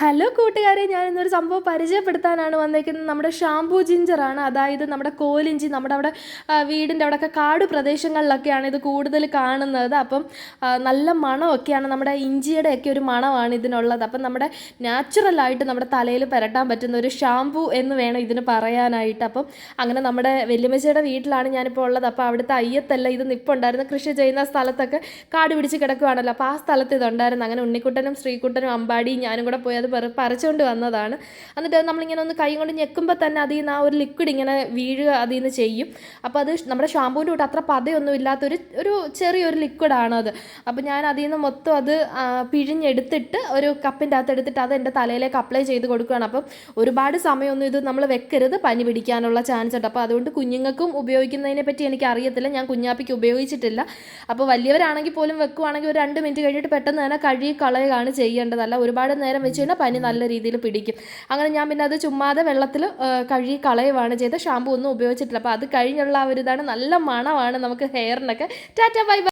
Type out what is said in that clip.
Hello കൂട്ടുകാരെ. ഞാൻ ഇന്നൊരു സംഭവം പരിചയപ്പെടുത്താനാണ് വന്നേക്കുന്നത്. നമ്മുടെ ഷാംപൂ ജിഞ്ചറാണ് അതായത് നമ്മുടെ കോലിഞ്ചി നമ്മുടെ അവിടെ വീടിന്റെ അവിടെയൊക്കെ കാട് പ്രദേശങ്ങളിലൊക്കെയാണ് ഇത് കൂടുതൽ കാണുന്നത്. അപ്പം നല്ല മണമൊക്കെയാണ് നമ്മുടെ ഇഞ്ചിയുടെ ഒക്കെ ഒരു മണമാണ് ഇതിനുള്ളത്. അപ്പം നമ്മുടെ നാച്ചുറലായിട്ട് നമ്മുടെ തലയിൽ പുരട്ടാൻ പറ്റുന്ന ഒരു ഷാംപൂ എന്ന് വേണം ഇതിന് പറയാനായിട്ട്. അപ്പം അങ്ങനെ നമ്മുടെ വെല്ലുമച്ചയുടെ വീട്ടിലാണ് ഞാനിപ്പോൾ ഉള്ളത്. അപ്പോൾ അവിടുത്തെ അയ്യത്തല്ല ഇത് നിപ്പുണ്ടായിരുന്നു കൃഷി ചെയ്യുന്ന സ്ഥലത്തൊക്കെ കാട് പിടിച്ച് കിടക്കുവാണല്ലോ. അപ്പോൾ ആ സ്ഥലത്ത് ഇതുണ്ടായിരുന്നു. അങ്ങനെ ഉണ്ണിക്കുട്ടനും ശ്രീക്കുട്ടനും അമ്പാടി ഞാനും കൂടെ പോയി അത് പറ പറിച്ചുകൊണ്ട് വന്നതാണ്. എന്നിട്ട് നമ്മളിങ്ങനെ ഒന്ന് കൈ കൊണ്ട് ഞെക്കുമ്പോൾ തന്നെ അതിൽ നിന്ന് ആ ഒരു ലിക്വിഡ് ഇങ്ങനെ വീഴുക അതിൽ നിന്ന് ചെയ്യും. അപ്പോൾ അത് നമ്മുടെ ഷാമ്പൂവിന്റെ കൂട്ട് അത്ര പതയൊന്നും ഇല്ലാത്തൊരു ഒരു ചെറിയൊരു ലിക്വിഡാണ് അത്. അപ്പോൾ ഞാൻ അതിൽ നിന്ന് മൊത്തം അത് പിഴിഞ്ഞെടുത്തിട്ട് ഒരു കപ്പിന്റെ അകത്ത് എടുത്തിട്ട് അത് എന്റെ തലയിലേക്ക് അപ്ലൈ ചെയ്ത് കൊടുക്കുകയാണ്. അപ്പം ഒരുപാട് സമയമൊന്നും ഇത് നമ്മൾ വെക്കരുത്. പനി പിടിക്കാനുള്ള ചാൻസ് ഉണ്ട്. അപ്പോൾ അതുകൊണ്ട് കുഞ്ഞുങ്ങൾക്കും ഉപയോഗിക്കുന്നതിനെ പറ്റി എനിക്ക് അറിയത്തില്ല. ഞാൻ കുഞ്ഞാപ്പിക്ക് ഉപയോഗിച്ചിട്ടില്ല. അപ്പോൾ വലിയവരാണെങ്കിൽ പോലും വെക്കുവാണെങ്കിൽ ഒരു രണ്ട് മിനിറ്റ് കഴിഞ്ഞിട്ട് പെട്ടെന്ന് തന്നെ കഴുകി കളയുകയാണ് ചെയ്യേണ്ടതല്ല ഒരുപാട് നേരം വെച്ച് കഴിഞ്ഞാൽ പനി നല്ല രീതിയിൽ പിടിക്കും. അങ്ങനെ ഞാൻ പിന്നെ അത് ചുമ്മാതെ വെള്ളത്തിൽ കഴുകി കളയുവാണ് ചെയ്ത് ഷാമ്പു ഒന്നും ഉപയോഗിച്ചിട്ടില്ല. അപ്പോൾ അത് കഴിഞ്ഞുള്ള ആ ഒരു ഇതാണ് നല്ല മണമാണ് നമുക്ക് ഹെയറിനൊക്കെ. Tata bye bye.